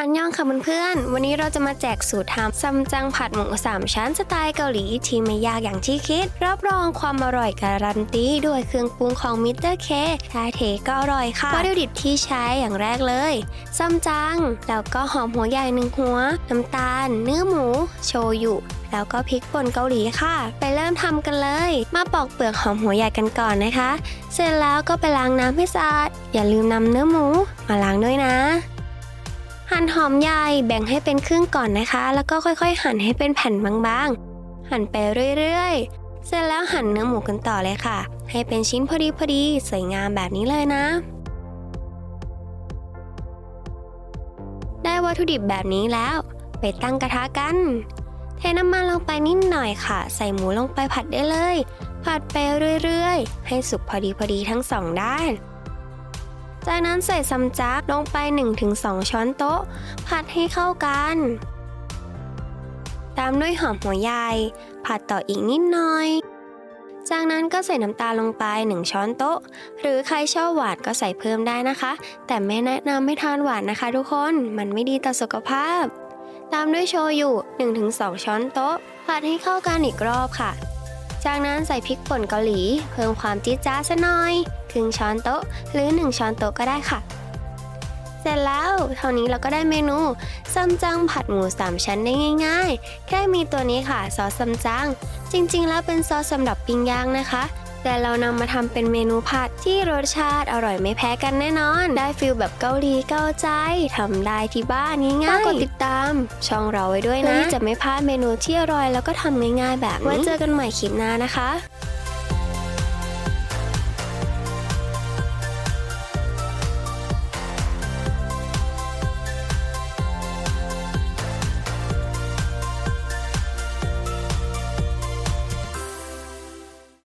อันยองค่ะเพื่อนๆ วันนี้เราจะมาแจกสูตรทำซัมจังผัดหมูสามชั้นสไตล์เกาหลีที่ไม่ยากอย่างที่คิด รับรองความอร่อยการันตีด้วยเครื่องปรุงของมิสเตอร์เคทาเทก็อร่อยค่ะวัตถุดิบที่ใช้อย่างแรกเลยซัมจัง แล้วก็หอมหัวใหญ่หนึ่งหัว น้ำตาล เนื้อหมู โชยุแล้วก็พริกป่นเกาหลีค่ะ ไปเริ่มทำกันเลย มาปอกเปลือกหอมหัวใหญ่กันก่อนนะคะ เสร็จแล้วก็ไปล้างน้ำให้สะอาด อย่าลืมนำเนื้อหมู มาล้างด้วย หอมใหญ่แบ่งให้เป็นครึ่งก่อนนะคะ แล้วก็ค่อยๆ หั่นให้เป็นแผ่นบางๆ หั่นไปเรื่อยๆ เสร็จแล้วหั่นเนื้อหมูกันต่อเลยค่ะ ให้เป็นชิ้นพอดีพอดีๆสวยงามแบบนี้เลยนะ ได้วัตถุดิบแบบนี้แล้ว ไปตั้งกระทะกัน เทน้ำมันลงไปนิดหน่อยค่ะ ใส่หมูลงไปผัดได้เลย ผัดไปเรื่อยๆ ให้สุกพอดีพอดีทั้งสองด้าน จากนั้นใส่ซัมจักลงไป 1-2 ช้อนโต๊ะ ผัดให้เข้ากัน ตามด้วยหอมหัวใหญ่ ผัดต่ออีกนิดหน่อย จากนั้นก็ใส่น้ำตาลลงไป 1 ช้อนโต๊ะ หรือใครชอบหวานก็ใส่เพิ่มได้นะคะ แต่ไม่แนะนำไม่ทานหวานนะคะทุกคน มันไม่ดีต่อสุขภาพ ตามด้วยโชยุ 1-2 ช้อนโต๊ะ ผัดให้เข้ากันอีกรอบค่ะ จากนั้นใส่พริกป่นเกาหลี เพิ่มความจี๊ดจ้าซะหน่อยครึ่งช้อนโต๊ะ หรือ 1 ช้อนโต๊ะก็ได้ค่ะ เสร็จแล้วเท่านี้เราก็ได้เมนูซัมจังผัดหมูสามชั้นได้ง่าย ๆ แค่มีตัวนี้ค่ะซอสซัมจัง จริงๆ แล้วเป็นซอสสำหรับปิ้งย่างนะคะ แต่เรานำมาทำเป็นเมนูผัดที่รสชาติอร่อยไม่แพ้กันแน่นอน ได้ฟิลแบบเกาหลีเกาใจทำได้ที่บ้านง่ายๆกดติดตาม ช่องเราไว้ด้วยนะเพื่อที่จะไม่พลาดเมนูที่อร่อยแล้วก็ทำง่ายๆแบบนี้ไว้เจอกันใหม่คลิปหน้านะคะ